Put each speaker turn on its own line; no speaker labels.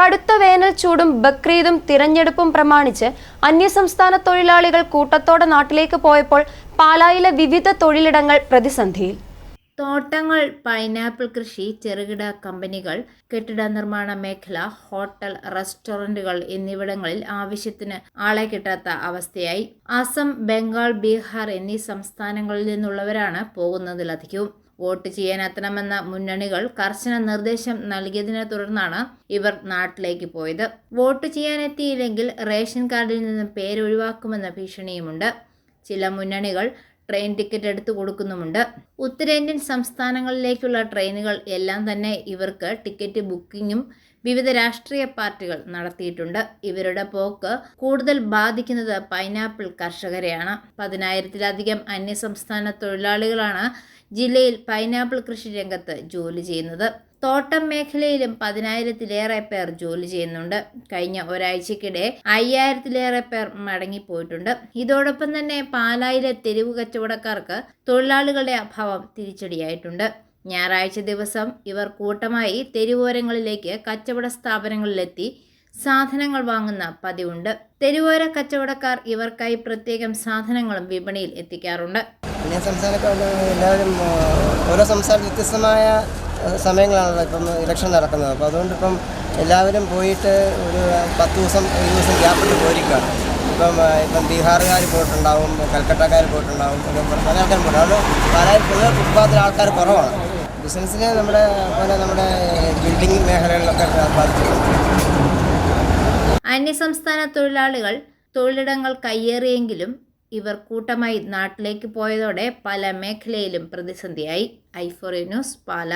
കടുത്ത വേനൽ ചൂടും ബക്രീദും തിരഞ്ഞെടുപ്പും പ്രമാണിച്ച് അന്യസംസ്ഥാന തൊഴിലാളികൾ കൂട്ടത്തോടെ നാട്ടിലേക്ക് പോയപ്പോൾ പാലായിലെ വിവിധ തൊഴിലിടങ്ങൾ പ്രതിസന്ധിയിൽ.
തോട്ടങ്ങൾ പൈനാപ്പിൾ കൃഷി ചെറുകിട കമ്പനികൾ കെട്ടിട നിർമ്മാണ മേഖല ഹോട്ടൽ റെസ്റ്റോറന്റുകൾ എന്നിവിടങ്ങളിൽ ആവശ്യത്തിന് ആളെ കിട്ടാത്ത അവസ്ഥയായി. അസം ബംഗാൾ ബീഹാർ എന്നീ സംസ്ഥാനങ്ങളിൽ നിന്നുള്ളവരാണ് പോകുന്നതിലധികവും. വോട്ട് ചെയ്യാനെത്തണമെന്ന മുന്നണികൾ കർശന നിർദ്ദേശം നൽകിയതിനെ തുടർന്നാണ് ഇവർ നാട്ടിലേക്ക് പോയത്. വോട്ട് ചെയ്യാനെത്തിയില്ലെങ്കിൽ റേഷൻ കാർഡിൽ നിന്ന് പേര് ഒഴിവാക്കുമെന്ന ഭീഷണിയുമുണ്ട്. ചില മുന്നണികൾ ട്രെയിൻ ടിക്കറ്റ് എടുത്തു കൊടുക്കുന്നുമുണ്ട്. ഉത്തരേന്ത്യൻ സംസ്ഥാനങ്ങളിലേക്കുള്ള ട്രെയിനുകൾ എല്ലാം തന്നെ ഇവർക്ക് ടിക്കറ്റ് ബുക്കിങ്ങും വിവിധ രാഷ്ട്രീയ പാർട്ടികൾ നടത്തിയിട്ടുണ്ട്. ഇവരുടെ പോക്ക് കൂടുതൽ ബാധിക്കുന്നത് പൈനാപ്പിൾ കർഷകരെയാണ്. പതിനായിരത്തിലധികം അന്യസംസ്ഥാന തൊഴിലാളികളാണ് ജില്ലയിൽ പൈനാപ്പിൾ കൃഷി രംഗത്ത് ജോലി ചെയ്യുന്നത്. തോട്ടം മേഖലയിലും പതിനായിരത്തിലേറെ പേർ ജോലി ചെയ്യുന്നുണ്ട്. കഴിഞ്ഞ ഒരാഴ്ചക്കിടെ അയ്യായിരത്തിലേറെ പേർ മടങ്ങിപ്പോയിട്ടുണ്ട്. ഇതോടൊപ്പം തന്നെ പാലായിലെ തെരുവ് കച്ചവടക്കാർക്ക് തൊഴിലാളികളുടെ അഭാവം തിരിച്ചടിയായിട്ടുണ്ട്. ഞായറാഴ്ച ദിവസം ഇവർ കൂട്ടമായി തെരുവോരങ്ങളിലേക്ക് കച്ചവട സ്ഥാപനങ്ങളിലെത്തി സാധനങ്ങൾ വാങ്ങുന്ന പതിവുണ്ട്. തെരുവോര കച്ചവടക്കാർ ഇവർക്കായി പ്രത്യേകം സാധനങ്ങളും വിപണിയിൽ എത്തിക്കാറുണ്ട്.
അന്യ സംസ്ഥാനക്കാർ എല്ലാവരും ഓരോ സംസ്ഥാനം വ്യത്യസ്തമായ സമയങ്ങളാണല്ലോ ഇപ്പം ഇലക്ഷൻ നടക്കുന്നത്. അപ്പോൾ അതുകൊണ്ട് ഇപ്പം എല്ലാവരും പോയിട്ട് ഒരു പത്ത് ദിവസം ഒരു ദിവസം ഗ്യാപ്പിട്ട് പോയിരിക്കുകയാണ് ഇപ്പം ഇപ്പം ബീഹാറുകാർ പോയിട്ടുണ്ടാവും കൽക്കട്ടക്കാർ പോയിട്ടുണ്ടാവും പല ആൾക്കാരും പോയിട്ടുണ്ട്. അതുകൊണ്ട് പാലായിൽ പൊതുവെ ഫുട്പാത്തിൽ ആൾക്കാർ കുറവാണ്. ബിസിനസ്സിനെ നമ്മുടെ പോലെ നമ്മുടെ ബിൽഡിംഗ് മേഖലകളിലൊക്കെ ബാധിച്ചിട്ടുണ്ട്.
അന്യസംസ്ഥാന തൊഴിലാളികൾ തൊഴിലിടങ്ങൾ കയ്യേറിയെങ്കിലും ഇവർ കൂട്ടമായി നാട്ടിലേക്ക് പോയതോടെ പല മേഖലയിലും പ്രതിസന്ധിയായി. ഐഫോറി ന്യൂസ് പാല.